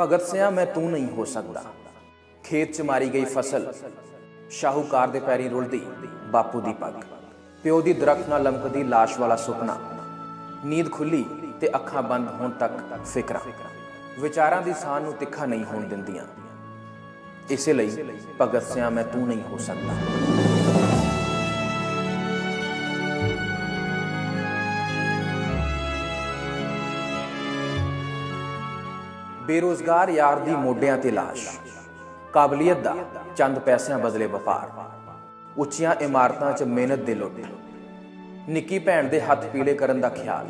ਭਗਤ ਸਿਆ, ਮੈਂ ਤੂੰ ਨਹੀਂ ਹੋ ਸਕਦਾ। ਖੇਤ 'ਚ ਮਾਰੀ ਗਈ ਫਸਲ। ਸ਼ਾਹੂਕਾਰ ਦੇ ਪੈਰੀ ਰੁਲਦੀ ਬਾਪੂ ਦੀ ਪੱਗ। ਪਿਓ ਦੀ ਦਰਖਤ ਨਾਲ ਲਮਕਦੀ ਲਾਸ਼ ਵਾਲਾ ਸੁਪਨਾ। ਨੀਂਦ ਖੁੱਲੀ ਤੇ ਅੱਖਾਂ ਬੰਦ ਹੋਣ ਤੱਕ ਫਿਕਰਾਂ। ਵਿਚਾਰਾਂ ਦੀ ਸਾਹ ਨੂੰ ਤਿੱਖਾ ਨਹੀਂ ਹੋਣ ਦਿੰਦੀਆਂ। ਇਸੇ ਲਈ ਭਗਤ ਸਿਆ, ਮੈਂ ਤੂੰ ਨਹੀਂ ਹੋ ਸਕਦਾ। ਬੇਰੋਜ਼ਗਾਰ ਯਾਰ ਦੀ ਮੋਢਿਆਂ ਤੇ ਲਾਸ਼। ਕਾਬਲੀਅਤ ਦਾ ਚੰਦ ਪੈਸਿਆਂ ਬਦਲੇ ਵਪਾਰ। ਉੱਚੀਆਂ ਇਮਾਰਤਾਂ 'ਚ ਮਿਹਨਤ ਦੇ ਲੁੱਟ। ਨਿੱਕੀ ਭੈਣ ਦੇ ਹੱਥ ਪੀਲੇ ਕਰਨ ਦਾ ਖਿਆਲ।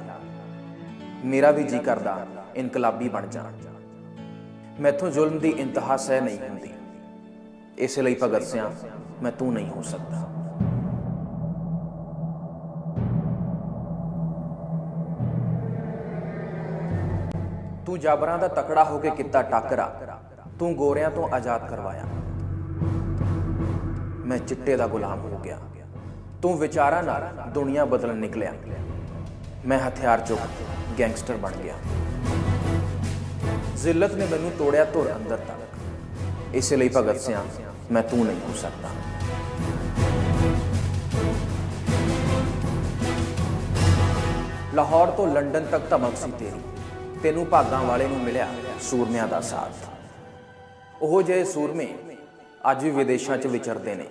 ਮੇਰਾ ਵੀ ਜੀ ਕਰਦਾ ਇਨਕਲਾਬੀ ਬਣ ਜਾਣ ਮੈਥੋਂ ਜ਼ੁਲਮ ਦੀ ਇੰਤਹਾ ਸਹਿ ਨਹੀਂ ਹੁੰਦੀ। ਇਸ ਲਈ ਭਗਤ ਸਿਆਂ, ਮੈਂ ਤੂੰ ਨਹੀਂ ਹੋ ਸਕਦਾ। ਤੂੰ ਜਾਬਰਾਂ ਦਾ ਤਕੜਾ ਹੋ ਕੇ ਕੀਤਾ ਟੱਕਰਾ। ਤੂੰ ਗੋਰਿਆਂ ਤੋਂ ਆਜ਼ਾਦ ਕਰਵਾਇਆ। ਮੈਂ ਚਿੱਟੇ ਦਾ ਗੁਲਾਮ ਹੋ ਗਿਆ। ਤੂੰ ਵਿਚਾਰਾਂ ਨਾਲ ਦੁਨੀਆ ਬਦਲਣ ਨਿਕਲਿਆ। ਮੈਂ ਹਥਿਆਰ ਚੁੱਕ ਗੈਂਗਸਟਰ ਬਣ ਗਿਆ। ਜ਼ਿਲਤ ਨੇ ਮੈਨੂੰ ਤੋੜਿਆ ਧੁਰ ਅੰਦਰ ਤੱਕ। ਇਸੇ ਲਈ ਭਗਤ ਸਿਆਂ, ਮੈਂ ਤੂੰ ਨਹੀਂ ਹੋ ਸਕਦਾ। ਲਾਹੌਰ ਤੋਂ ਲੰਡਨ ਤੱਕ ਧਮਕ ਸੀ ਤੇਰੀ। ਤੈਨੂੰ ਭਾਗਾਂ ਵਾਲੇ ਨੂੰ ਮਿਲਿਆ ਸੂਰਮਿਆਂ ਦਾ ਸਾਥ। ਉਹ ਜਿਹੇ ਸੂਰਮੇ ਅੱਜ ਵੀ ਵਿਦੇਸ਼ਾਂ 'ਚ ਵਿਚਰਦੇ ਨੇ।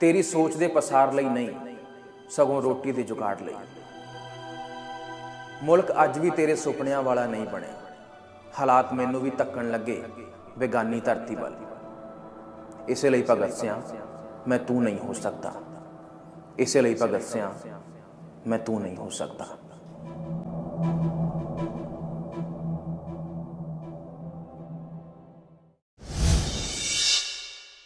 ਤੇਰੀ ਸੋਚ ਦੇ ਪਸਾਰ ਲਈ ਨਹੀਂ, ਸਗੋਂ ਰੋਟੀ ਦੇ ਜੁਗਾੜ ਲਈ। ਮੁਲਕ ਅੱਜ ਵੀ ਤੇਰੇ ਸੁਪਨਿਆਂ ਵਾਲਾ ਨਹੀਂ ਬਣਿਆ। ਹਾਲਾਤ ਮੈਨੂੰ ਵੀ ਤੱਕਣ ਲੱਗੇ ਬੇਗਾਨੀ ਧਰਤੀ ਵੱਲ। ਇਸੇ ਲਈ ਭਗਤ ਸਿਆਂ, ਮੈਂ ਤੂੰ ਨਹੀਂ ਹੋ ਸਕਦਾ। ਇਸੇ ਲਈ ਭਗਤ ਸਿਆਂ, ਮੈਂ ਤੂੰ ਨਹੀਂ ਹੋ ਸਕਦਾ।